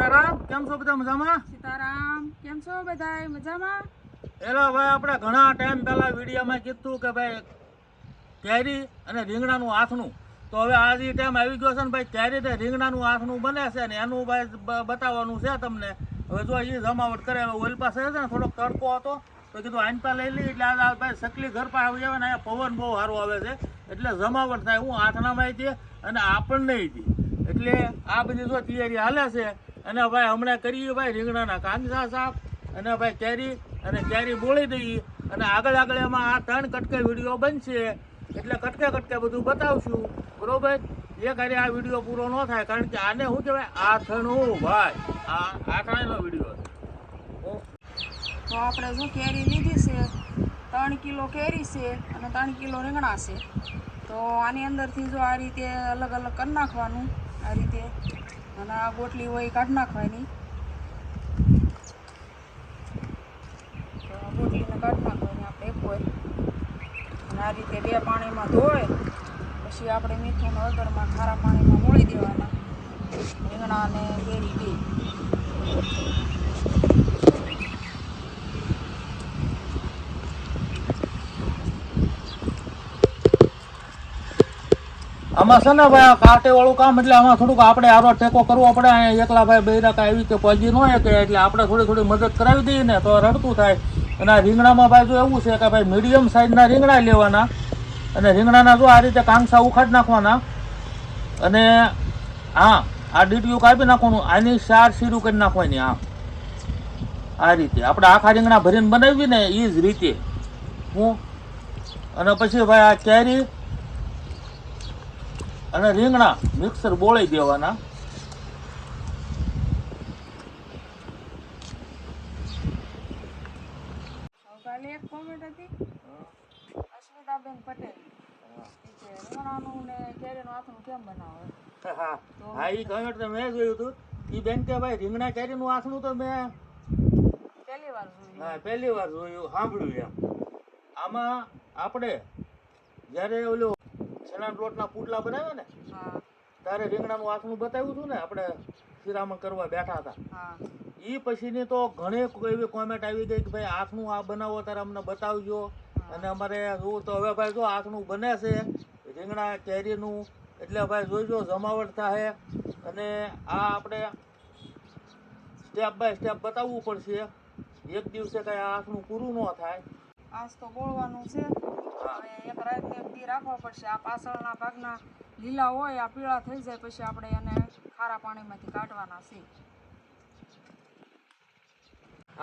સીતારામ કેમ છો બધા મજામાં? સીતારામ કેમ છો બધા મજામાં? એલો ભાઈ આપણે ઘણા ટાઈમ પહેલા વિડીયોમાં કીધું કે ભાઈ કેરી અને રીંગણાનું આથણું. તો હવે આજે ટાઈમ આવી ગયો છે ને ભાઈ કેરી ને રીંગણાનું આથણું બને છે ને એનું ભાઈ બતાવવાનું છે તમને. હવે જો એ જમાવટ કરે હવે ઓઇલ પાસે છે ને થોડોક તડકો હતો તો કીધું આનપા લઈ લઈ એટલે આ ભાઈ સકલી ઘર પાસે આવી આવે ને અહીંયા પવન બહુ સારો આવે છે. એટલે જમાવટ થાય હું આથણામાં હતી અને આપણને એટલે આ બધી જો તૈયારી હાલે છે અને ભાઈ હમણાં કરીએ ભાઈ રીંગણાના કાંદા સાફ, અને ભાઈ કેરી, અને કેરી બોળી દઈએ, અને આગળ આગળ એમાં આ ત્રણ કટકે વીડિયો બનશે. એટલે કટકે કટકે બધું બતાવશું. બરોબર? એ કરી આ વીડિયો પૂરો ન થાય, કારણ કે આને શું કહેવાય? આથણું ભાઈ. આ આથણાનો વીડિયો તો આપણે શું કેરી લીધી છે? ત્રણ કિલો કેરી છે અને ત્રણ કિલો રીંગણા છે. તો આની અંદરથી જો આ રીતે અલગ અલગ કરી નાખવાનું, આ રીતે અને આ ગોટલી હોય કાઢ નાખવાની. તો આ ગોટલીને કાઢી નાખવાની આપણે એક હોય. અને આ રીતે બે પાણીમાં ધોય પછી આપણે મીઠું હળદરમાં ખારા પાણીમાં મોળી દેવાના. રીંગણા અને કેરી બે. આમાં છે ને ભાઈ કાંટે વાળું કામ એટલે આમાં થોડુંક આપણે આરો ટેકો કરવો પડે એકલા ભાઈ બૈરા કાંઈ એવી કે પહોંચી ન કે એટલે આપણે થોડી થોડી મદદ કરાવી દઈએ ને તો રડતું થાય. અને આ રીંગણામાં ભાઈ જો એવું છે કે ભાઈ મીડિયમ સાઇઝના રીંગણા લેવાના અને રીંગણાના જો આ રીતે કાંગસા ઉખાડી નાખવાના અને હા, આ ડીટીયું કાપી નાખવાનું, આની શાર શીરું કરી નાખવાની આ આ રીતે. આપણે આખા રીંગણા ભરીને બનાવીને એ જ રીતે. હું અને પછી ભાઈ આ કેરી અને રીંગણા મિક્સર બોળી દેવાના. એક કોમેન્ટ હતી અસ્મિતાબેન પટેલ. રીંગણાનું ને કેરીનું આથણું કેમ બનાવે? હા એ કમેન્ટ તો મેં જોયું હતું એ બેન કે ભાઈ રીંગણા કેરીનું આસનું તો મેં પહેલી વાર જોયું. હા, પહેલી વાર જોયું સાંભળ્યું એમ. આમાં આપણે જ્યારે ઓલું ચણા લોટના પુટલા બનાવ્યા ને તારે રીંગણાનું આથણું બતાવ્યું હતું ને આપણે શિરામણ કરવા બેઠા હતા. એ પછીની તો ઘણી એવી કોમેન્ટ આવી ગઈ કે ભાઈ આથણું આ બનાવો ત્યારે અમને બતાવજો. અને અમારે જોવું તો હવે ભાઈ જો આથણું બને છે રીંગણા કેરીનું એટલે ભાઈ જોઈજો જમાવટ થાય અને આ આપણે સ્ટેપ બાય સ્ટેપ બતાવવું પડશે. એક દિવસે કાંઈ આ આથનું પૂરું ન થાય. આજ તો બોળવાનું છે. એક રાત ને રાખવો પડશે. આ પાછળના ભાગના લીલા હોય, આ પીળા થઈ જાય, પછી આપણે એને ખારા પાણીમાંથી કાઢવાના છે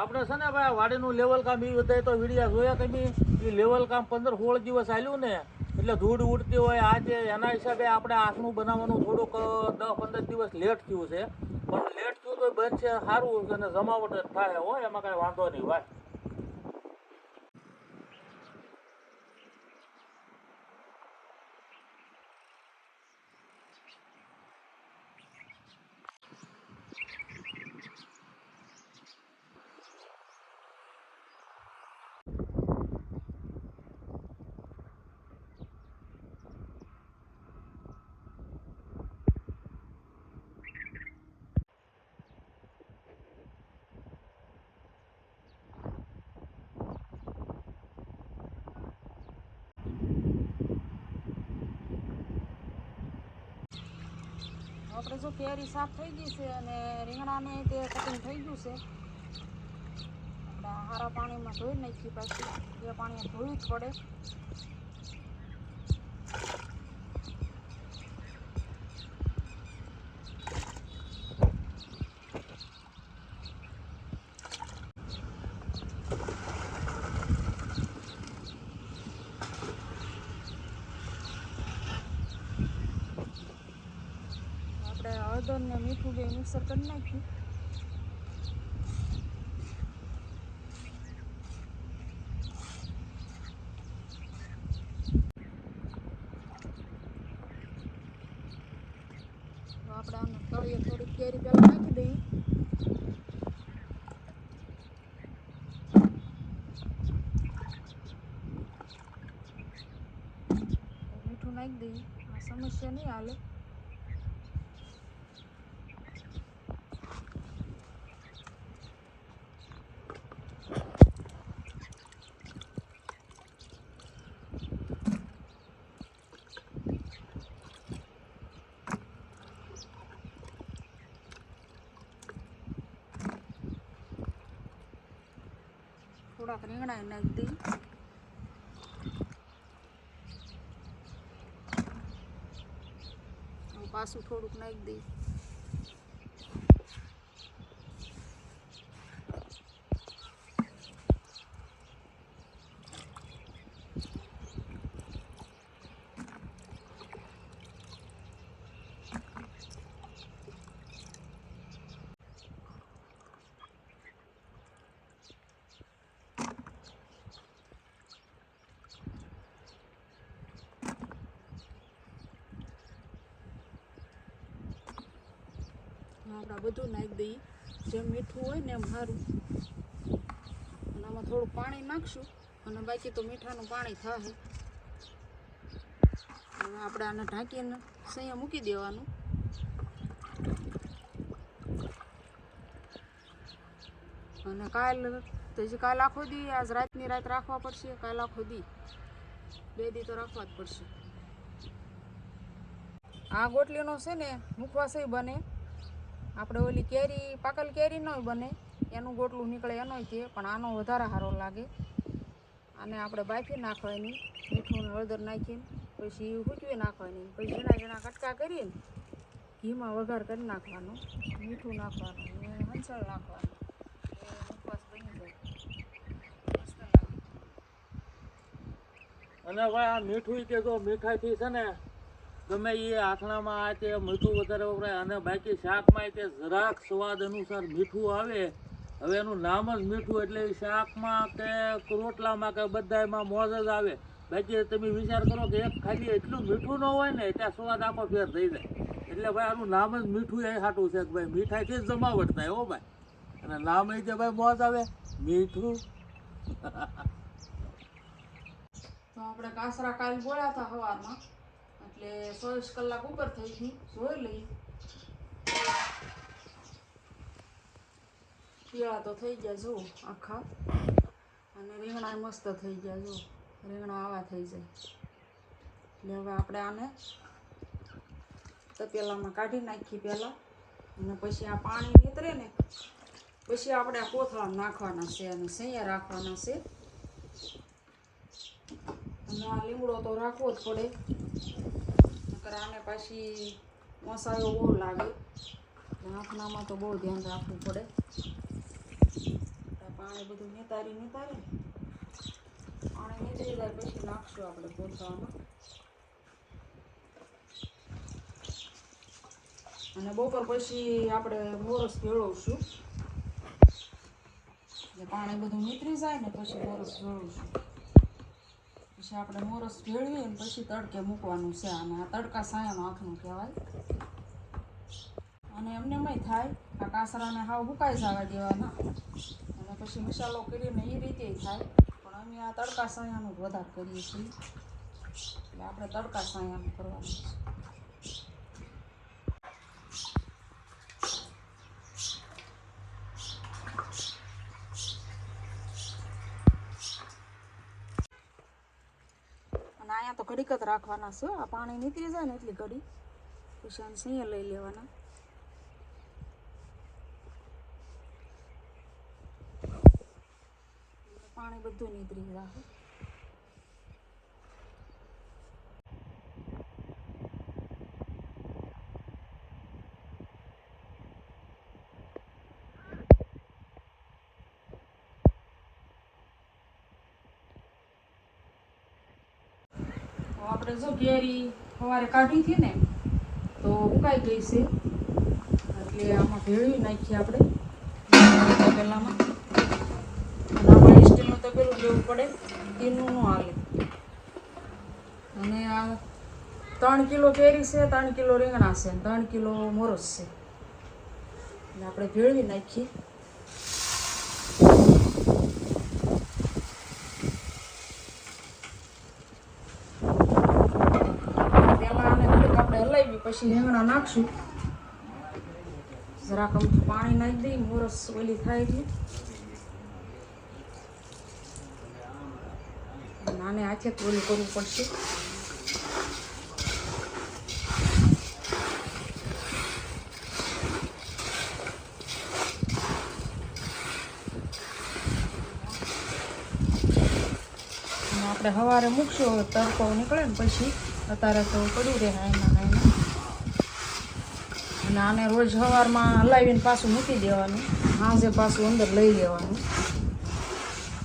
આપણે છે ને ભાઈ વાડીનું લેવલ કામ એ બધા તો વિડીયા જોયા તમે? એ લેવલ કામ પંદર સોળ દિવસ ચાલ્યું ને, એટલે ધૂળ ઉડતી હોય, આજે એના હિસાબે આપણે આસનું બનાવવાનું થોડુંક, દસ પંદર દિવસ લેટ થયું છે. પણ લેટ થયું તો બનશે સારું અને જમાવટ થાય હોય એમાં કાંઈ વાંધો નહીં, ભાઈ. આપણે જો કેરી સાફ થઈ ગઈ છે અને રીંગણાને તે કટિંગ થઈ ગયું છે. આપણે સારા પાણીમાં ધોઈ નાખી પછી. એ પાણી ધોવી જ પડે આપણે હળદર ને મીઠું બે મિક્સર કરી નાખ્યું આપણે આને તળીએ થોડીક કેરી પહેલાં નાખી દઈએ. મીઠું નાખી દઈએ. આ સમસ્યા નહીં હાલે. થોડાક રીંગણા નાખી દઈ પાછું થોડુંક નાખી દઈ આપણે બધું નાખી દઈએ. જે મીઠું હોય ને એમ સારું. અને આમાં થોડું પાણી નાખશું. અને બાકી તો મીઠાનું પાણી થશે આપણે આને ઢાંકીને સૈયા મૂકી દેવાનું. અને કાલ તો કાલ આખો દી, આજ રાતની રાત રાખવા પડશે, કાલ આખો દી. બે દી તો રાખવા જ પડશે. આ ગોટલીનો છે ને મુખવાસય બને. આપણે ઓલી કેરી, પાકલ કેરી નય બને, એનું ગોટલું નીકળે એનોય છે, પણ આનો વધારે સારો લાગે. આને આપણે બાફી નાખવાની, મીઠું હળદર નાખીને, પછી હૂકવી નાખવાની, પછી ઝીણા ઝીણા કટકા કરીને ઘીમાં વઘાર કરી નાખવાનો, મીઠું નાખવાનું, ને હંસળ નાખવાનું. એ ઉપવાસ બની અને ભાઈ આ મીઠું કે જો મીઠાઈથી છે ને ગમે એ આથણામાં આ તે મીઠું વધારે વપરાય અને બાકી શાકમાં તે જરાક સ્વાદ અનુસાર મીઠું આવે. હવે એનું નામ જ મીઠું એટલે શાકમાં કે રોટલામાં કે બધામાં મોજ જ આવે. બાકી તમે વિચાર કરો કે એક ખાલી એટલું મીઠું ન હોય ને ત્યાં સ્વાદ આખો ફેર થઈ જાય. એટલે ભાઈ આનું નામ જ મીઠું એ સાટું છે કે ભાઈ મીઠાઈથી જ જમાવટ થાય હો ભાઈ. અને નામ એ જે ભાઈ મોજ આવે. મીઠું. તો આપણે કાસરા કાલ બોલ્યા હતા સવારમાં એટલે ચોવીસ કલાક ઉપર થઈ ગઈ જોઈ લઈ પીળા તો થઈ ગયા જો આખા. અને રીંગણા મસ્ત થઈ ગયા જો રીંગણા આવા થઈ જાય. એટલે હવે આપણે આને તપેલામાં કાઢી નાખીએ પહેલાં. અને પછી આ પાણી નીતરે ને, પછી આપણે આ કોથળા નાખવાના છે અને સૈયા રાખવાના છે. અને આ લીમડો તો રાખવો જ પડે. નકર આને પાછી મસાલો બહુ લાગે. નાખનામાં તો બહુ ધ્યાન રાખવું પડે. પાણી બધું નિતારી નિતારી પાણી નીતરી જાય પછી નાખશું આપણે કોથળામાં. અને બપોર પછી આપણે મોરસ ભેળવશું. પાણી બધું નીતરી જાય ને પછી મોરસ ભેળવશું. પછી આપણે મોરસ ભેળવીએ ને પછી તડકે મૂકવાનું છે અને આ તડકા સાયાનું આંખનું કહેવાય. અને એમને એમ થાય. આ કાસરાને હાવ હુકાઈ જવા દેવાના. અને પછી મસાલો કરીને એ રીતે થાય. પણ અમે આ તડકા સાયાનું વધારે કરીએ છીએ. એટલે આપણે તડકા સાયાનું કરવાનું છે અને અહીંયા તો ઘડીક જ રાખવાના છે. આ પાણી નીકળી જાય ને એટલી ઘડી. કુશાન સિંહ લઈ લેવાના? પાણી બધું નીકળી જાય. આપણે જો કેરી સવારે કાઢી હતી ને, તો ઉકાઈ ગઈ છે. એટલે આમાં ભેળવી નાખીએ આપણે. તપેલામાં આમાં સ્ટીલનું તપેલું લેવું પડે. તેનું ન હાલે. અને આ ત્રણ કિલો કેરી છે, ત્રણ કિલો રીંગણા છે, ત્રણ કિલો મોરસ છે. એટલે આપણે ભેળવી નાખીએ પહેલાં આને થોડીક આપણે હલાવી પછી રીંગણા નાખશું. જરાક અમથું પાણી નાખી દઈ, મોરસ ઓલી થાય એટલે. નાને હાથે ઓલું કરવું પડશે. આપણે સવારે મૂકશું તડકો નીકળે ને પછી, અત્યારે તો પડ્યું રહે એના એના અને આને રોજ સવારમાં હલાવીને પાછું મૂકી દેવાનું. સાંજે પાછું અંદર લઈ લેવાનું.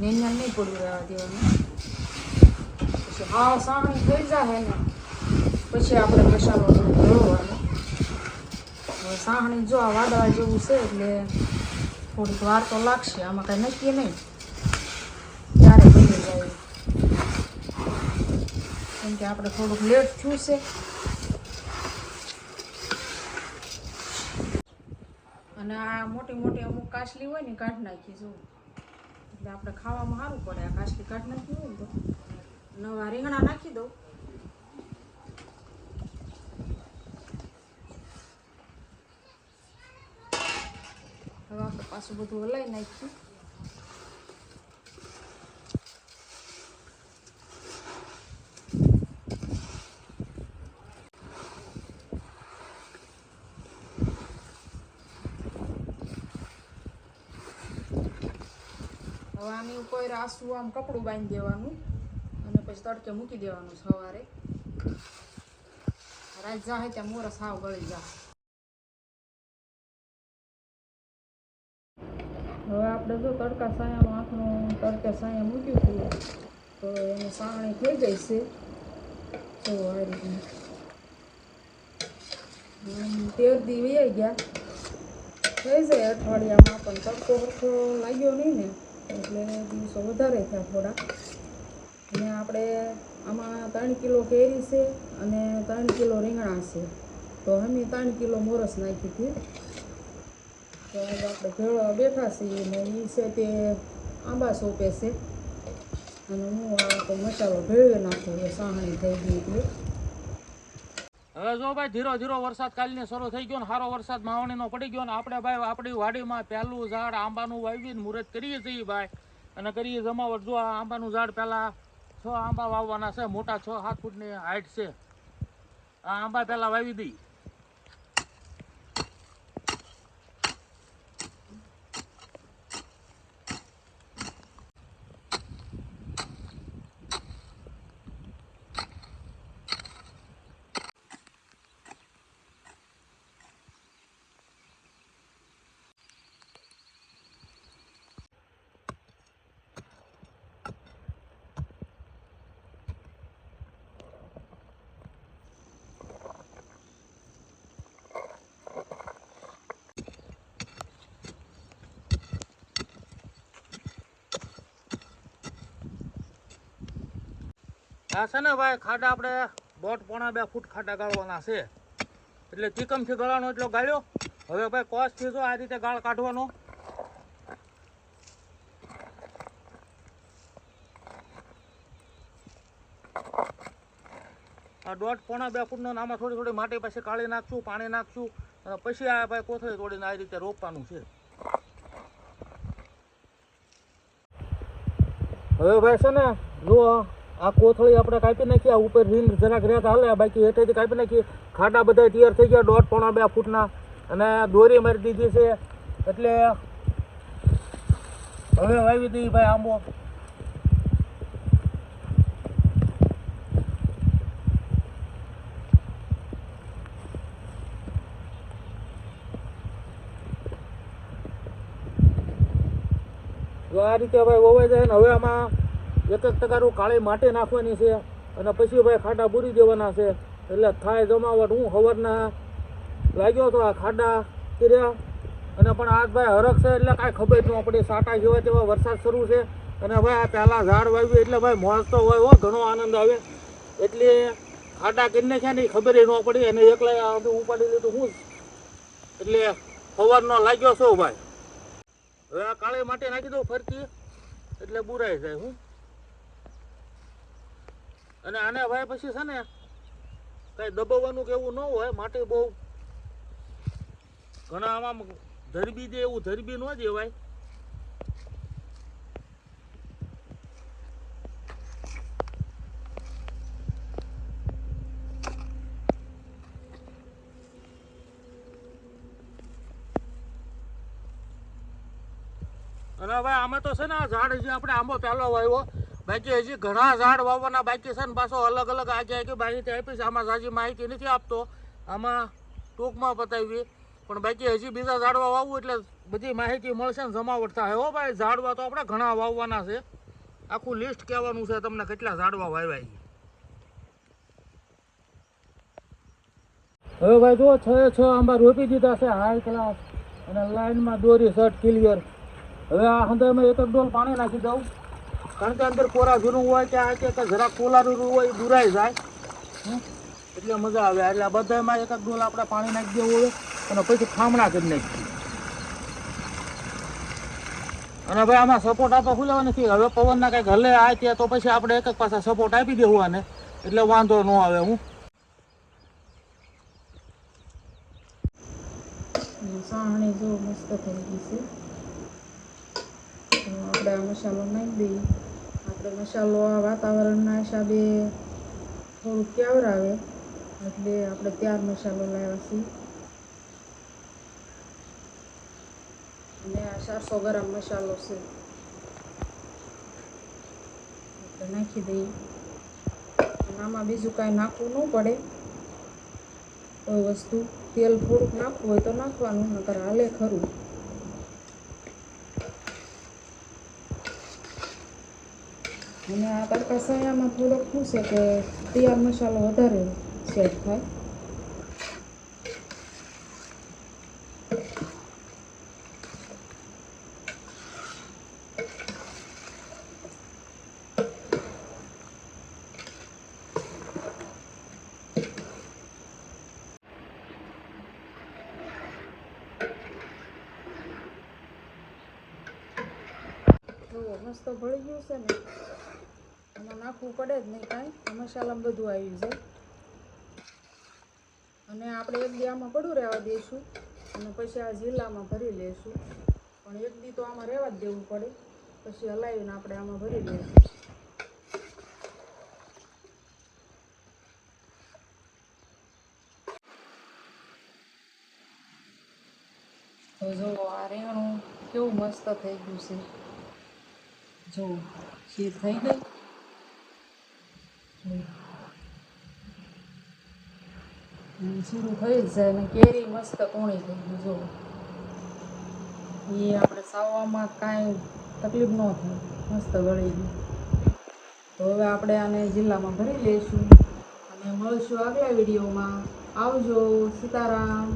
ને નહીં પડવું રહેવા દેવાનું. પછી હા સાણી થઈ જાય ને પછી આપણે મસાલો ભરવાનો હવે સાહણી જો આ વાદળા જેવું છે એટલે થોડીક વાર તો લાગશે. આમાં કાંઈ નક્કી નહીં. ત્યારે બની જાય. કેમ કે આપણે થોડુંક લેટ થયું છે. અને આ મોટી મોટી અમુક કાચલી હોય ને કાઢી નાખી જો. એટલે આપણે ખાવામાં સારું પડે. આ કાચલી કાઢી નાખી હોય તો નવા રીંગણા નાખી દઉં. હવે પાછું બધું હલાવી નાખ્યું હવે આની ઉપર આસુ આમ કપડું બાંધી દેવાનું અને પછી તડકે મૂકી દેવાનું સવારે. રાત જાહે ત્યાં મોરસ સાવ ગળી જા હવે આપણે જો તડકા સાયાનું આંખનું તડકે સાયા મૂક્યું હતું, તો એની સાણી થઈ ગઈ છે. તો આ આમ તેર દી વહી ગયા. થઈ જાય અઠવાડિયામાં, પણ તડકો સરખો લાગ્યો નહીં ને. એટલે દિવસો વધારે થયા થોડા. અને આપણે આમાં ત્રણ કિલો કેરી છે અને ત્રણ કિલો રીંગણા છે. તો અમે ત્રણ કિલો મોરસ નાખી હતી. તો આપણે ભેળવા બેઠા છીએ ને એ છે તે આંબા સોંપે છે. અને હું આ તો મસાલો ભેળવી નાખું સાહણી થઈ ગઈ એટલે હવે જો ભાઈ ધીરો ધીરો વરસાદ કાલની શરૂ થઈ ગયો ને સારો વરસાદ માવણીનો પડી ગયો ને આપણે ભાઈ આપણી વાડીમાં પહેલું ઝાડ આંબાનું વાવીને મુહૂર્ત કરીએ છીએ ભાઈ. અને કરીએ જમાવટ જો આ આંબાનું ઝાડ પહેલાં છ આંબા વાવવાના છે, મોટા છ સાત ફૂટની હાઈટ છે. આ આંબા પહેલાં વાવી દઈ આ ભાઈ ખાડા આપણે દોઢ પોણા બે ફૂટ ખાડા ગાળવાના છે. એટલે ચીકમથી ગાળવાનો એટલો ગાળ્યો. હવે ભાઈ કોસથી જો આ રીતે ગાળ કાઢવાનો. આ દોઢ પોણા બે ફૂટનો આમાં થોડી થોડી માટી પાસે કાળી નાખશું, પાણી નાખશું, અને પછી આ ભાઈ કોથળી તોડીને આ રીતે રોપવાનું છે. હવે ભાઈ છે ને જો આ કોથળી આપણે કાપી નાખી, આ ઉપર રીંગ જરાક રેત હાલે બાકી હેઠેથી કાપી નાખી. ખાડા બધા તૈયાર થઈ ગયા, દોઢ પોણા બે ફૂટના. અને દોરી મારી દીધી છે. એટલે હવે વાવી દઈએ ભાઈ આંબો. આ રીતે ભાઈ વવાઈ જાય ને, હવે આમાં એક એક ટકારું કાળી માટી નાખવાની છે અને પછી ભાઈ ખાડા પૂરી દેવાના છે. એટલે થાય જમાવટ હું સવારના લાગ્યો તો આ ખાડા કર્યા. અને પણ આજ ભાઈ હરખ છે એટલે કાંઈ ખબર ન પડી. સાટા જેવા તેવા વરસાદ શરૂ છે. અને ભાઈ આ પહેલાં ઝાડ વાવ્યું એટલે ભાઈ મોજ તો હોય હો, ઘણો આનંદ આવે. એટલે ખાડા કરીને છે ને ખબર ન પડી. અને એકલા ઉપાડી લીધું હું. એટલે સવારનો લાગ્યો છો ભાઈ? હવે આ કાળી માટી નાખી દઉં ફરતી. એટલે બુરાઈ જાય હું. અને આને ભાઈ પછી છે ને કઈ દબાવવાનું કે એવું ન હોય, માટી બહુ ઘણા આમાં ધરબી દે એવું ધરબી ન દેવાય. અને હવે આમાં તો છે ને આ ઝાડ જે આપણે આંબો પહેલો વાવ્યો બાકી હજી ઘણા ઝાડ વાવવાના બાકી છે ને પાછો અલગ અલગ આગે આગે માહિતી આપીશ આમાં સાજી માહિતી નથી આપતો. આમાં ટૂંકમાં બતાવી. પણ બાકી હજી બીજા ઝાડવા વાવવું એટલે બધી માહિતી મળશે ને જમાવટ થાય. હો ભાઈ, ઝાડવા તો આપણે ઘણા વાવવાના છે. આખું લિસ્ટ કહેવાનું છે તમને કેટલા ઝાડવા વાવ્યા છે. હવે ભાઈ જો છ છ આંબા રોપી દીધા છે હાઈ ક્લાસ અને લાઈનમાં દોરી શર્ટ ક્લિયર હવે આ હંધામાં એક ડોલ પાણી નાખી દઉં. કારણ કે અંદર કોરા ભીનું હોય કે આ કે જરા કોલારું હોય એ દુરાઈ જાય? એટલે મજા આવે. એટલે બધામાં એક ડોલ આપણે પાણી નાખી દેવું હોય અને પછી ખામણા કરી નાખીએ. અને ભાઈ આમાં સપોર્ટ આપવા ખુલ્લા નથી હવે પવનના કંઈક હલે આ તે તો પછી આપણે એક એક પાછા સપોર્ટ આપી દેવું આને. એટલે વાંધો ન આવે હું. સાણી જો મસ્ત થઈ ગઈ છે. આપણે આ નાખી દઈએ. આપણે મસાલો આ વાતાવરણના હિસાબે થોડુંક કેવરાવે. એટલે આપણે ત્યાર મસાલો લાવ્યા છીએ. અને આ ચારસો ગ્રામ મસાલો છે. આપણે નાખી દઈએ. અને આમાં બીજું કાંઈ નાખવું ન પડે. કોઈ વસ્તુ, તેલ થોડુંક નાખવું હોય તો નાખવાનું, નકર હાલે ખરું. અને આ તડકા સયામાં થોડોક શું છે કે તૈયાર મસાલો વધારે સેટ થાય. મસ્ત ભળી ગયું છે ને. નાખવું પડે જ નહીં કાંઈ. મસાલામાં બધું આવી જાય. અને આપણે એક દી પડું રહેવા દઈશું. અને પછી આ જિલ્લામાં ભરી લઈશું પણ એક દી તો આમાં રહેવા જ દેવું પડે. પછી હલાવીને આપણે આમાં ભરી લઈશું તો જો, આ રીંગણું કેવું મસ્ત થઈ ગયું છે. જો, ખીર થઈ ગઈ જો. શીરું થઈ જ જાય ને કેરી મસ્ત કોણી થઈ ગયું જો એ આપણે સાવવામાં કાંઈ તકલીફ ન થાય, મસ્ત ગળી ગયું તો હવે આપણે આને જિલ્લામાં ભરી લઈશું. અને મળશું આગલા વિડીયોમાં. આવજો, સીતારામ.